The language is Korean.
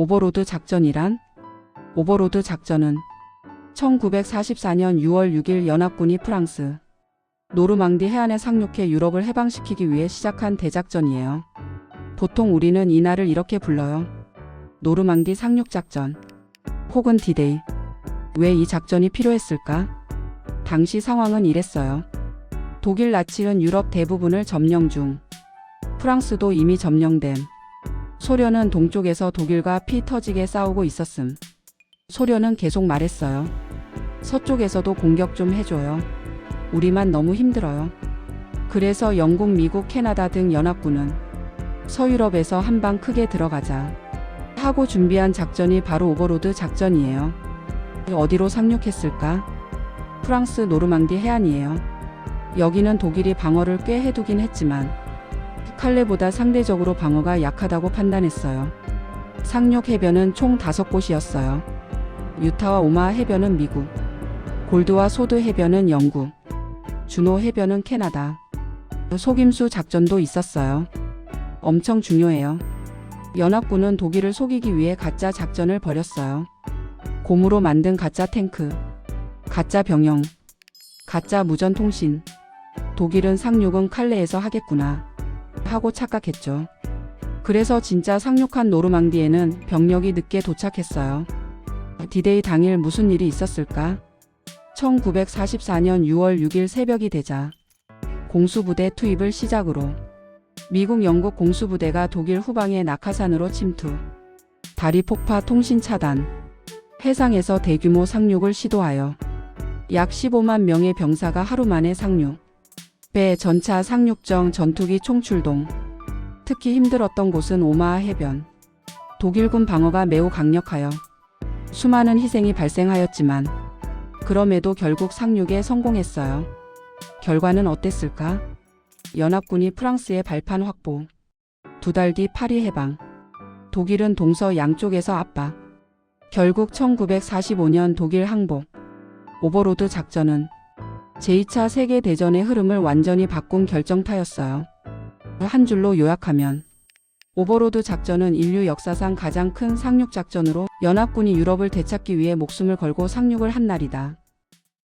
오버로드 작전이란? 오버로드 작전은 1944년 6월 6일 연합군이 프랑스 노르망디 해안에 상륙해 유럽을 해방시키기 위해 시작한 대작전이에요. 보통 우리는 이날을 이렇게 불러요. 노르망디 상륙작전 혹은 디데이. 왜 이 작전이 필요했을까? 당시 상황은 이랬어요. 독일 나치는 유럽 대부분을 점령 중. 프랑스도 이미 점령됨. 소련은 동쪽에서 독일과 피 터지게 싸우고 있었음. 소련은 계속 말했어요. 서쪽에서도 공격 좀 해줘요. 우리만 너무 힘들어요. 그래서 영국, 미국, 캐나다 등 연합군은 서유럽에서 한 방 크게 들어가자 하고 준비한 작전이 바로 오버로드 작전이에요. 어디로 상륙했을까? 프랑스 노르망디 해안이에요. 여기는 독일이 방어를 꽤 해두긴 했지만 칼레보다 상대적으로 방어가 약하다고 판단했어요. 상륙 해변은 총 5곳이었어요. 유타와 오마 해변은 미국, 골드와 소드 해변은 영국, 주노 해변은 캐나다. 속임수 작전도 있었어요. 엄청 중요해요. 연합군은 독일을 속이기 위해 가짜 작전을 벌였어요. 곰으로 만든 가짜 탱크, 가짜 병영, 가짜 무전 통신. 독일은 상륙은 칼레에서 하겠구나 하고 착각했죠. 그래서 진짜 상륙한 노르망디에는 병력이 늦게 도착했어요. 디데이 당일 무슨 일이 있었을까? 1944년 6월 6일 새벽이 되자 공수부대 투입을 시작으로 미국 영국 공수부대가 독일 후방의 낙하산으로 침투, 다리 폭파 통신 차단, 해상에서 대규모 상륙을 시도하여 약 15만 명의 병사가 하루 만에 상륙, 배 전차 상륙정 전투기 총출동, 특히 힘들었던 곳은 오마하 해변. 독일군 방어가 매우 강력하여 수많은 희생이 발생하였지만 그럼에도 결국 상륙에 성공했어요. 결과는 어땠을까? 연합군이 프랑스의 발판 확보. 두 달 뒤 파리 해방. 독일은 동서 양쪽에서 압박. 결국 1945년 독일 항복. 오버로드 작전은 제2차 세계대전의 흐름을 완전히 바꾼 결정타였어요. 한 줄로 요약하면 오버로드 작전은 인류 역사상 가장 큰 상륙 작전으로 연합군이 유럽을 되찾기 위해 목숨을 걸고 상륙을 한 날이다.